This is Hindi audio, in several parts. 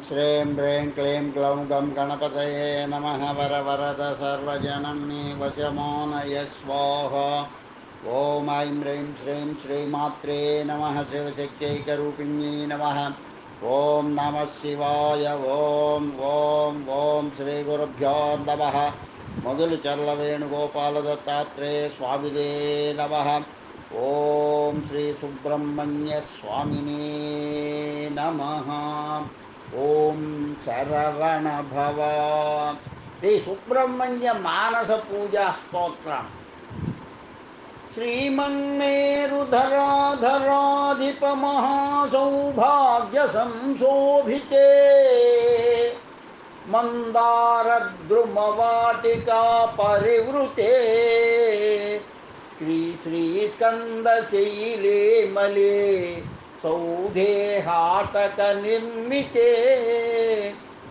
ॐ श्रीं ह्रीं क्लीं ग्लौं गं गणपतये नमः वर वरद सर्वजनं निवशमो नय स्वाहा ॐ ऐं ह्रीं श्रीं श्रीमात्रे नमः शिवशक्त्यैकरूपिण्यै नमः ॐ नमः शिवाय ॐ ॐ ॐ श्रीगुरुभ्यो नमः మొదలు చర్ల వేణుగోపాల దత్తాత్రేయ స్వామిదే నమ ఓం శ్రీ సుబ్రహ్మణ్య స్వామినే నమ ஓம் சரவணபவ ஸ்ரீ சுப்பிரமணிய மானச பூஜா ஸ்தோத்திரம் श्रीमन्मेरुधराधराधिपमहासौभाग्यसंशोभिते मन्दारद्रुमवाटिका परिवृते श्रीश्रीस्कन्दशैले मले सौधे हाटकनिर्मिते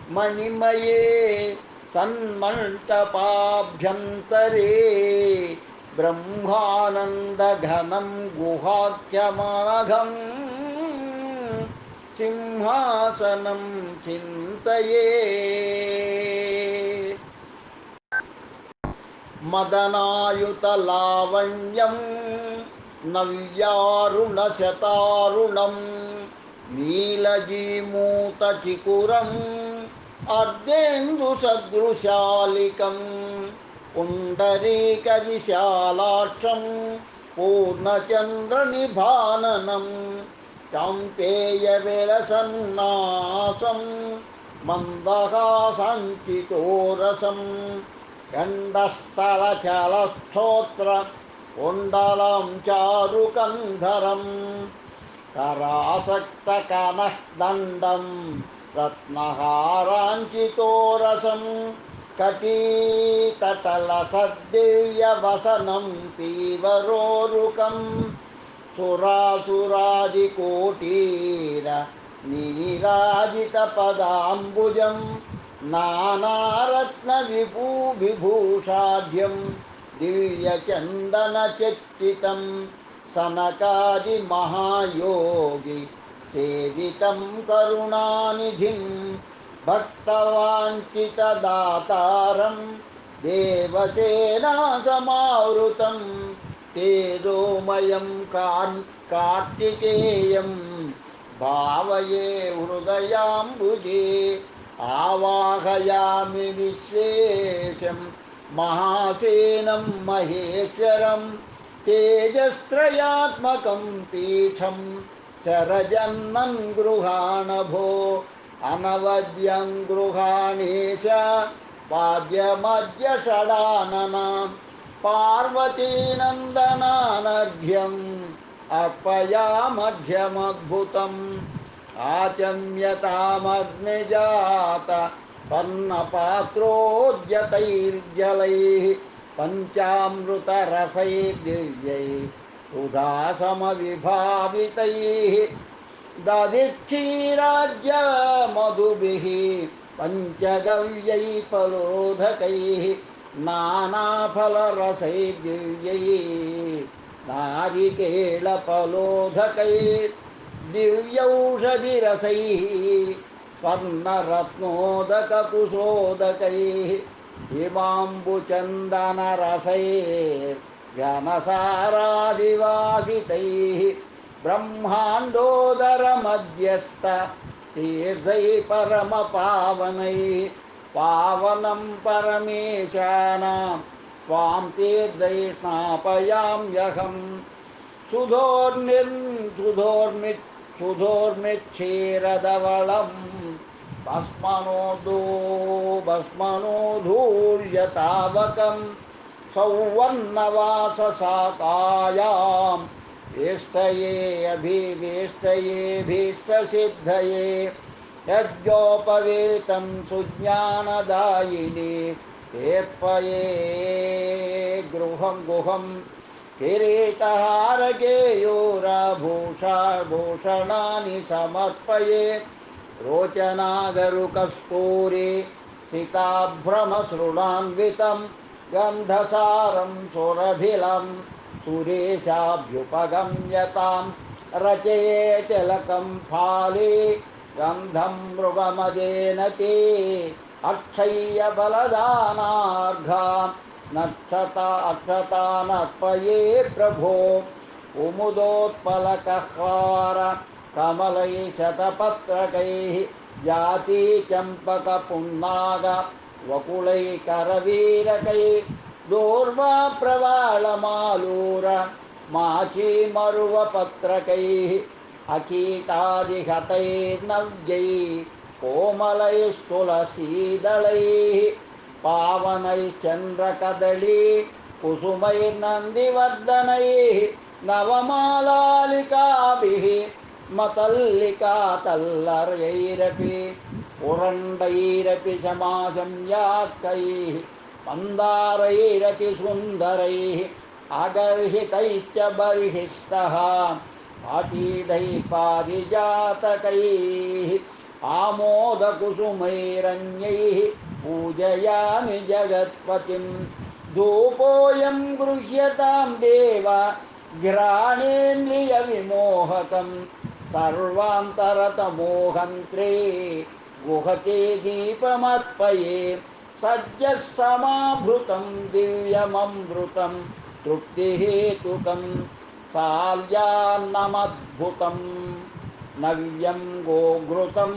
मणिमये सन्मण्टपाभ्यन्तरे ब्रह्मानन्दघनं गुहाख्यमनघम् सिंहासनं चिन्तये। मदनायुतलावण्यं नव्यारुणशतारुणं नीलजीमूतचिकुरम् अर्धेन्दुसदृशालिकं पुण्डरीकविशालाक्षं पूर्णचन्द्रनिभाननं चाम्पेयविलसन्नासं मन्दहासञ्चितोरसं गण्डस्थलचलच्छोत्र कुण्डलं चारुकन्धरं करासक्तकनःदण्डं रत्नहाराञ्चितोरसं कटीतटलसद्दिव्यवसनं पीवरोरुकं सुरासुरादिकोटीर नीराजितपदाम्बुजं नानारत्नविभूविभूषाढ्यं दिव्यचन्दनचर्चितं सनकादिमहायोगि सेवितं करुणानिधिं भक्तवाञ्छितदातारं देवसेनासमावृतं तेजोमयं कान् कार्तिकेयं भावये हृदयाम्बुजे आवाहयामि विश्वेशं महासेनं महेश्वरं तेजस्त्रयात्मकं पीठं शरजन्मन् गृहाणभो अनवद्यं गृहाणेश पाद्यमद्य षडाननां पार्वतीनन्दनानर्घ्यम् अर्पयामध्यमद्भुतम् आचम्यतामग्निजात पर्णपात्रोद्यतैर्जलैः पञ्चामृतरसैर्दिव्यैः उदासमविभावितैः दधिक्षीराज्यमधुभिः पञ्चगव्यैः परोधकैः नानाफलरसैर्दिव्यैः नारिकेलफलोधकैः दिव्यौषधिरसैः स्वर्णरत्नोदककुशोदकैः हिमाम्बुचन्दनरसैर्घनसारादिवासितैः ब्रह्माण्डोदरमध्यस्थ तीर्थैः परमपावनैः पावनं परमेशानां त्वां तीर्थैः स्नापयाम्यहम् सुधोर्निर् सुधोर्मि सुधोर्मिक्षीरदवलं भस्मनोदो भस्मनोधूर्यतावकं सौवर्णवासशाकायां वेष्टये अभिवेष्टयेभीष्टसिद्धये यज्ञोपवेतं सुज्ञानदायिनी एर्पये गृहं गुहं किरीटहारकेयोराभूषा भूषणानि समर्पये रोचनागरुकस्तूरे सिताभ्रमसृणान्वितं गन्धसारं सुरभिलं सुरेशाभ्युपगम्यतां रचये तिलकं फाले गन्धं मृगमदेन ते अक्षय्यबलदानार्घा नक्षता अक्षतानर्पये प्रभो कुमुदोत्पलकह्लार कमलैः शतपत्रकैः जाती चम्पकपुन्नाग वकुलैकरवीरकैः दूर्वा प्रवालमालूर माचीमरुवपत्रकैः अकीटादिहतैर्नव्यैः कोमलैस्तुलसीदलैः पावनैश्चन्द्रकदली कुसुमैर्नन्दिवर्धनैः नवमालालिकाभिः मतल्लिकातल्लर्यैरपि उरण्डैरपि समासंयाक्कैः मन्दारैरतिसुन्दरैः अगर्हितैश्च बर्हिष्टः अतीतैः पारिजातकैः आमोदकुसुमैरन्यैः पूजयामि जगत्पतिं धूपोऽयं गृह्यतां देव घ्राणेन्द्रियविमोहकं सर्वान्तरतमोहन्त्रे गुहते दीपमर्पये सज्जः समाभृतं दिव्यममृतं तृप्तिहेतुकं साल्यान्नमद्भुतं नव्यं गोघृतं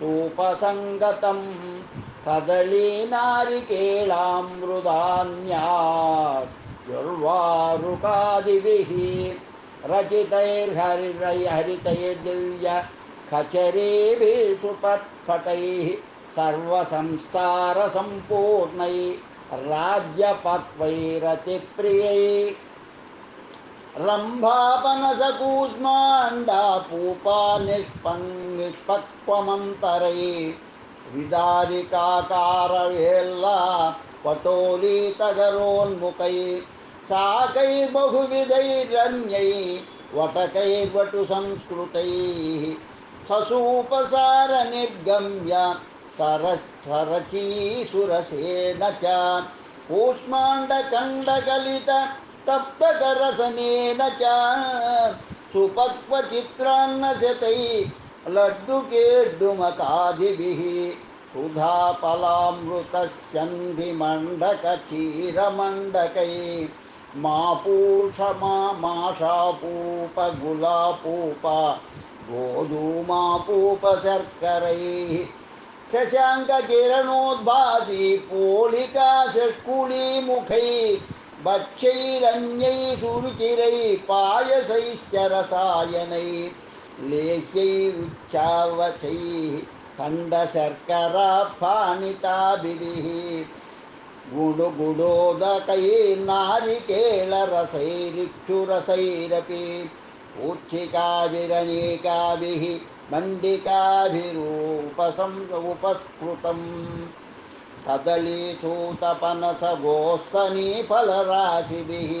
सूपसङ्गतं कदलीनारिकेलामृदान्यात् दुर्वारुकादिभिः रचितैर्हरितैर्हरितैर्दिव्य खचरेभिः सुपट्फटैः सर्वसंस्कारसम्पूर्णै राज्यपक्वैरतिप्रियै रम्भापनसकूष्माण्डा पूपा निष्पङ् निष्पक्वमन्तरै विदारिकाकारवेल्ला पटोलीतगरोन्मुखै शाकैर्बहुविधैरन्यै वटकैर्वटुसंस्कृतैः ससूपसारनिर्गम्य सरचीसुरसेन च कूष्माण्डकण्डकलित तप्तकरसनेन च सुपक्वचित्रान्नशतै लड्डुकेड्डुमकादिभिः सुधाफलामृतस्यन्धिमण्डकक्षीरमण्डकै मापूषमा माषापूपगुलापूप गोधूमापूपशर्करैः शशाङ्ककिरणोद्भासि पोलिका षष्कुलीमुखै भक्ष्यैरन्यै सुरुचिरै पायसैश्च रसायनै लेह्यैरुच्चावचैः खण्डशर्कराफानिताभिः गुडुगुडोदकैर्नारिकेलरसैरिक्षुरसैरपि ऊच्छिकाभिरनेकाभिः मण्डिकाभिरूपसं उपस्कृतम् कदलीसूतपनसगोस्तनीफलराशिभिः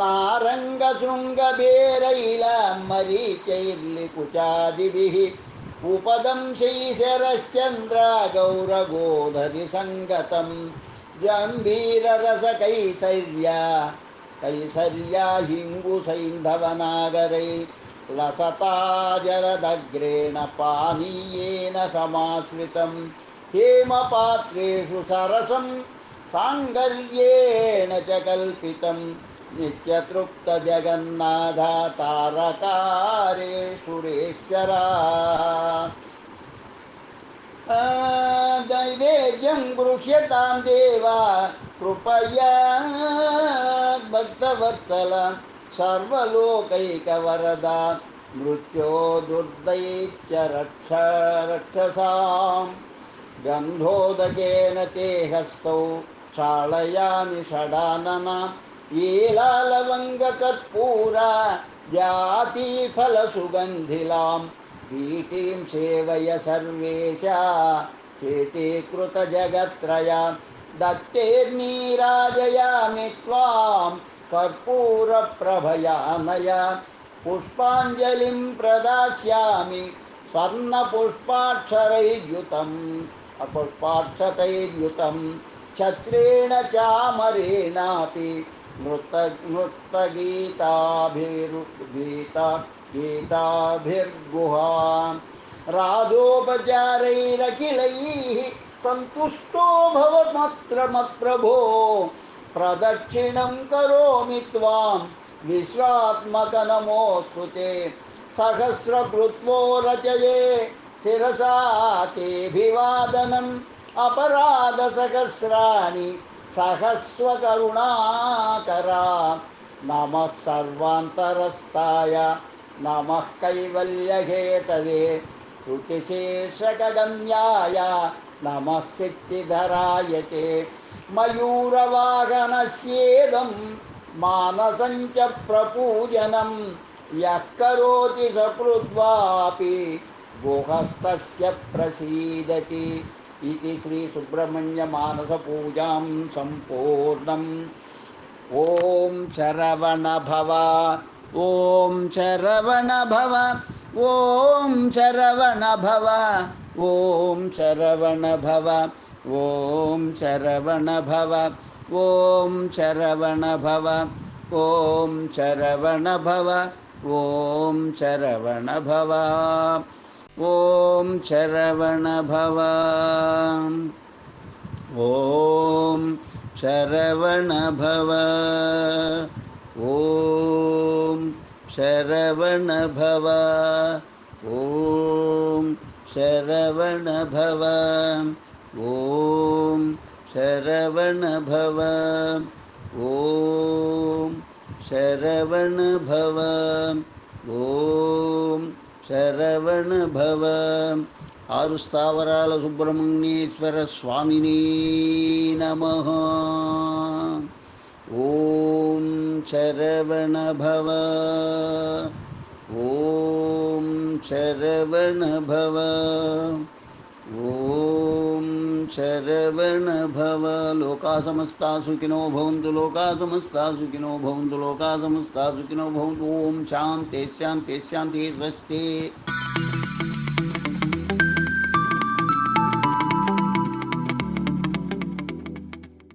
नारङ्गशृङ्गबेरैलमरीचैर्लिकुचादिभिः उपदंशैशरश्चन्द्रागौरगोधरिसङ्गतं गम्भीररसकैसर्या, कैसर्या हिङ्गुसैन्धवनागरै लसता जलदग्रेण पानीयेन समाश्रितं हेमपात्रेषु सरसं साङ्गर्येण च कल्पितं नित्यतृप्तजगन्नाथ तारकारे सुरेश्वरा दैवेद्यं गृह्यतां देव, कृपया भक्तवत्सल, सर्वलोकैकवरदा, मृत्यो दुर्दैत्य रक्ष रक्षसां गन्धोदकेन ते हस्तौ क्षालयामि षडानना येलालवङ्गकर्पूरा जातिफलसुगन्धिलां भीतिं सेवय सर्वेशा चेते कृतजगत्त्रया दत्तेर्नीराजयामि त्वां, कर्पूरप्रभयानया। पुष्पाञ्जलिं प्रदास्यामि, स्वर्णपुष्पाक्षरैर्युतम् पुष्पाक्षतैर्युतं छत्रेण चामरेणापि नृत नृत्तगीताभिर्गीता गीताभिर्गुहा राजोपचारैरखिलैः सन्तुष्टो भवमत्र मत्प्रभो प्रदक्षिणं करोमि त्वां, विश्वात्मकनमोऽस्तु ते। सहस्रकृत्वो रचये शिरसा अपराधसहस्राणि सहस्वकरुणाकरा। नमः सर्वान्तरस्ताय नमः कैवल्यहेतवे श्रुतिशेषकगम्याय नमः सिद्धिधराय ते मयूरवाहनस्येदं मानसञ्च प्रपूजनं यः करोति सकृद्वापि गुहस्तस्य प्रसीदति इति श्रीसुब्रह्मण्यमानसपूजां सम्पूर्णम्। ॐ शरवणभव ॐ शरवणभव ॐ शरवणभव ॐ शरवणभव ॐ शरवणभव ॐ शरवणभव ॐ शरवणभव ॐ शरवणभव ॐ शरवणभव ॐ शरवणभव ॐ शरवणभव ॐ शरवणभव ॐ शरवणभव ॐ शरवणभव ॐ शरवणभव। आरुस्तावरालसुब्रह्मण्येश्वरस्वामिने नमः। ॐ शरवणभव। ॐ शरवणभव। ॐ शरवणभव। लोका समस्ता सुखिनो भवन्तु लोका समस्ता सुखिनो भवन्तु लोका समस्ता सुखिनो भवन्तु। ॐ शान्ते शान्ते, शान्ति, स्वस्ति।